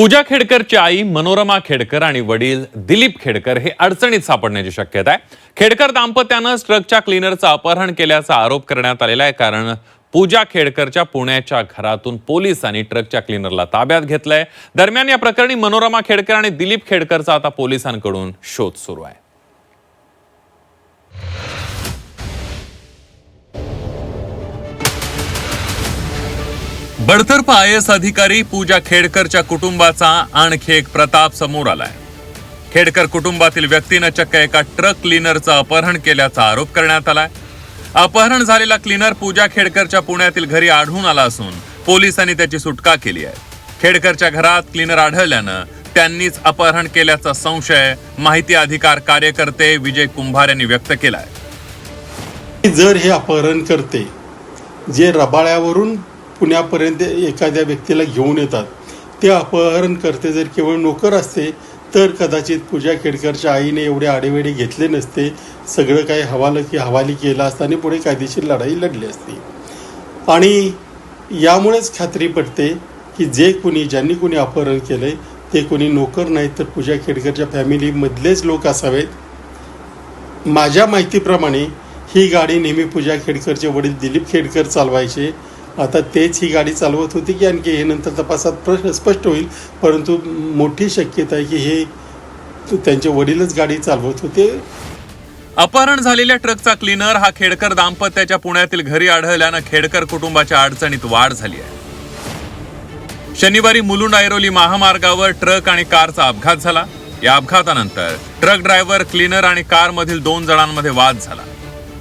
पूजा खेडकरची आई मनोरमा खेडकर आणि वडील दिलीप खेडकर हे अडचणीत सापडण्याची शक्यता आहे. खेडकर दाम्पत्यानं ट्रकच्या क्लिनरचं अपहरण केल्याचा आरोप करण्यात आलेला आहे कारण पूजा खेडकरच्या पुण्याच्या घरातून पोलिसांनी ट्रकच्या क्लिनरला ताब्यात घेतलंय. दरम्यान या प्रकरणी मनोरमा खेडकर आणि दिलीप खेडकरचा आता पोलिसांकडून शोध सुरू आहे. बडतर्फ आय एस अधिकारी पूजा खेडकरच्या कुटुंबाचा आणखी एक प्रताप समोर आलाय. खेडकर कुटुंबातील व्यक्तीनं चक्क एका ट्रक क्लीनरचं अपहरण केल्याचा आरोप करण्यात आलाय. अपहरण झालेला क्लीनर पूजा खेडकरच्या पुण्यातील घरी आढळून आला असून पोलिसांनी त्याची सुटका केली आहे. खेडकरच्या घरात क्लीनर आढळल्यानं त्यांनीच अपहरण केल्याचा संशय माहिती अधिकार कार्यकर्ते विजय कुंभार यांनी व्यक्त केलाय. जर हे अपहरण करते जे रबाळ्यावरून पुण्यापर्यंत एखाद्या व्यक्तीला घेऊन येतात. ते अपहरण करते. जर केवळ नोकर असते तर कदाचित पूजा खेडकरच्या आईने एवढे आडेवेडे घेतले नसते. सगळं काही हवालं की हवाली केलं असतं आणि पुढे कायदेशीर लढाई लढली असती. आणि यामुळेच खात्री पडते की जे कोणी ज्यांनी कोणी अपहरण केलं आहे ते कोणी नोकर नाहीत तर पूजा खेडकरच्या फॅमिलीमधलेच लोक असावेत. माझ्या माहितीप्रमाणे ही गाडी नेहमी पूजा खेडकरचे वडील दिलीप खेडकर चालवायचे. आता तेच ही गाडी चालवत होती की आणखी हे नंतर तपासात प्रश्न स्पष्ट होईल. परंतु मोठी शक्यता आहे की हे त्यांचे वडीलच गाडी चालवत होते. अपहरण झालेल्या ट्रकचा क्लीनर हा खेडकर दाम्पत्याच्या पुण्यातील घरी आढळल्यानं खेडकर कुटुंबाच्या अडचणीत वाढ झाली आहे. शनिवारी मुलुंड ऐरोली महामार्गावर ट्रक आणि कारचा अपघात झाला. या अपघातानंतर ट्रक ड्रायव्हर क्लीनर आणि कारमधील दोन जणांमध्ये वाद झाला.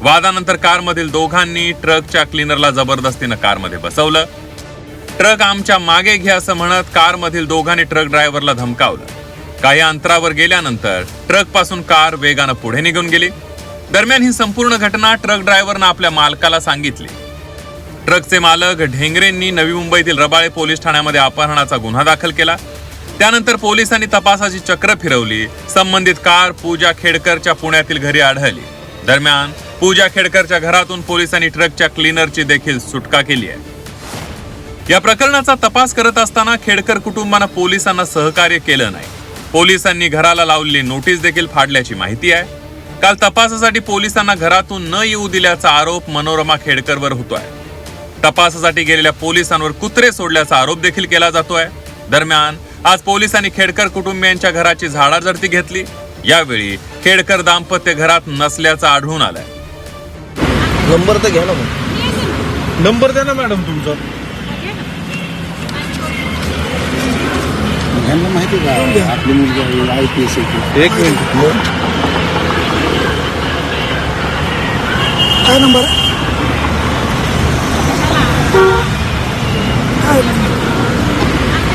वादानंतर कारमधील दोघांनी ट्रकच्या क्लीनरला जबरदस्तीनं कारमध्ये बसवलं. ट्रक आमच्या मागे घ्या असं म्हणत कारमधील दोघांनी ट्रक ड्रायव्हरला धमकावलं. काही अंतरावर गेल्यानंतर ट्रकपासून कार वेगानं पुढे निघून गेली. दरम्यान ही संपूर्ण घटना ट्रक ड्रायव्हरनं आपल्या मालकाला सांगितली. ट्रकचे मालक ढेंगरेंनी नवी मुंबईतील रबाळे पोलीस ठाण्यामध्ये अपहरणाचा गुन्हा दाखल केला. त्यानंतर पोलिसांनी तपासाची चक्र फिरवली. संबंधित कार पूजा खेडकरच्या पुण्यातील घरी आढळली. दरम्यान पूजा खेडकरच्या घरातून पोलिसांनी ट्रकच्या क्लीनरची देखील सुटका केली आहे. या प्रकरणाचा तपास करत असताना खेडकर कुटुंबानं पोलिसांना सहकार्य केलं नाही. पोलिसांनी घराला लावलेली नोटीस देखील फाडल्याची माहिती आहे. काल तपासासाठी पोलिसांना घरातून न येऊ दिल्याचा आरोप मनोरमा खेडकरवर होतोय. तपासासाठी गेलेल्या पोलिसांवर कुत्रे सोडल्याचा आरोप देखील केला जातोय. दरम्यान आज पोलिसांनी खेडकर कुटुंबियांच्या घराची झाडाझडती घेतली. यावेळी खेडकर दाम्पत्य घरात नसल्याचं आढळून आलंय. नंबर तर घ्या ना मग. नंबर द्या ना मॅडम तुमचा. यांना माहिती का? आपली मुलगी आय पी एस एक मिनिट. काय नंबर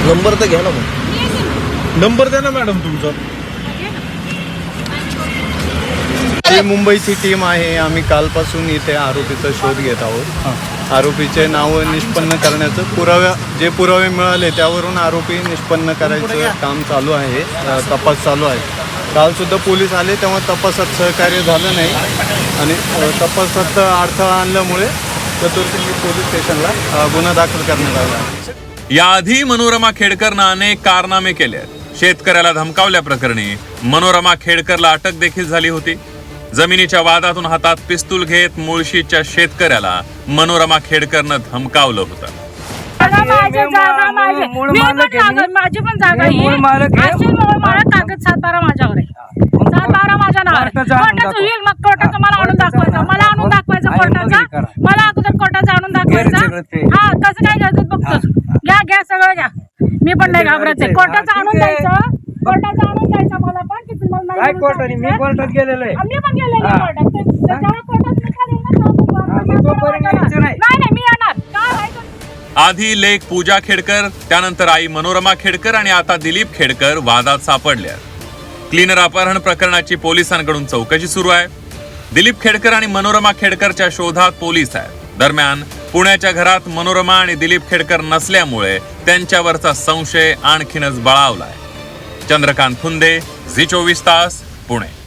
नंबर तर घ्या ना मग. नंबर द्या ना मॅडम तुमचा. ही मुंबईची टीम आहे आम्ही कालपासून इथे आरोपीचा शोध घेत आहोत. आरोपीचे नाव निष्पन्न करण्याचं पुराव्या जे पुरावे मिळाले त्यावरून आरोपी निष्पन्न करायचं काम चालू आहे तपास चालू आहे. काल सुद्धा पोलीस आले तेव्हा तपासात सहकार्य झालं नाही. आणि तपासात अडथळा आणल्यामुळे चतुर्सिंगी पोलीस स्टेशनला गुन्हा दाखल करण्यात आला. याआधी मनोरमा खेडकरनं अनेक कारनामे केले आहेत. शेतकऱ्याला धमकावल्या प्रकरणी मनोरमा खेडकरला अटक देखील झाली होती. जमिनीच्या वादातून हातात पिस्तूल घेत मुळशीच्या शेतकऱ्याला मनोरमा खेडकरनं धमकावलं होतं. माझी पण. कागद जागा आहे. सातबारा माझ्यावर आहे. माझ्या नावावर. कोर्टाचं. होईल मग कोर्टाचं मला आणून दाखवायचं. मला आणून दाखवायचं हे. कोर्टाचा. मला अगोदर कोर्टाचं आणून दाखवायचं. हा कसं काय घ्यायचं घ्या घ्या सगळं घ्या. मी पण नाही घाबरायचं. कोर्टाचं आणून. द्यायचं. कोर्टाचं आणून द्यायचं मला पण की तुम्हाला नाही काय म्हणून कोर्टाने मी सांगितलं. कोर्टात गेलेलो आहे. मी पण गेलेले हा. कोर्टात. ते- ते जेव्हा कोर्टात निकाल येईल ना, तेव्हा बघू आपण. हा, मी तोपर्यंत यायचं नाही. नाही नाही मी येणार. काय व्हायचं आधी लेख पूजा खेडकर त्यानंतर आई मनोरमा खेडकर आणि आता दिलीप खेडकर वादात सापडल्या. क्लीनर अपहरण प्रकरणाची पोलिसांकडून चौकशी सुरू आहे. दिलीप खेडकर आणि मनोरमा खेडकरच्या शोधात पोलीस आहेत. दरम्यान पुण्याच्या घरात मनोरमा आणि दिलीप खेडकर नसल्यामुळे त्यांच्यावरचा संशय आणखीनच बळावलाय. चंद्रकांत फुंदे झी चोवीस तास पुणे.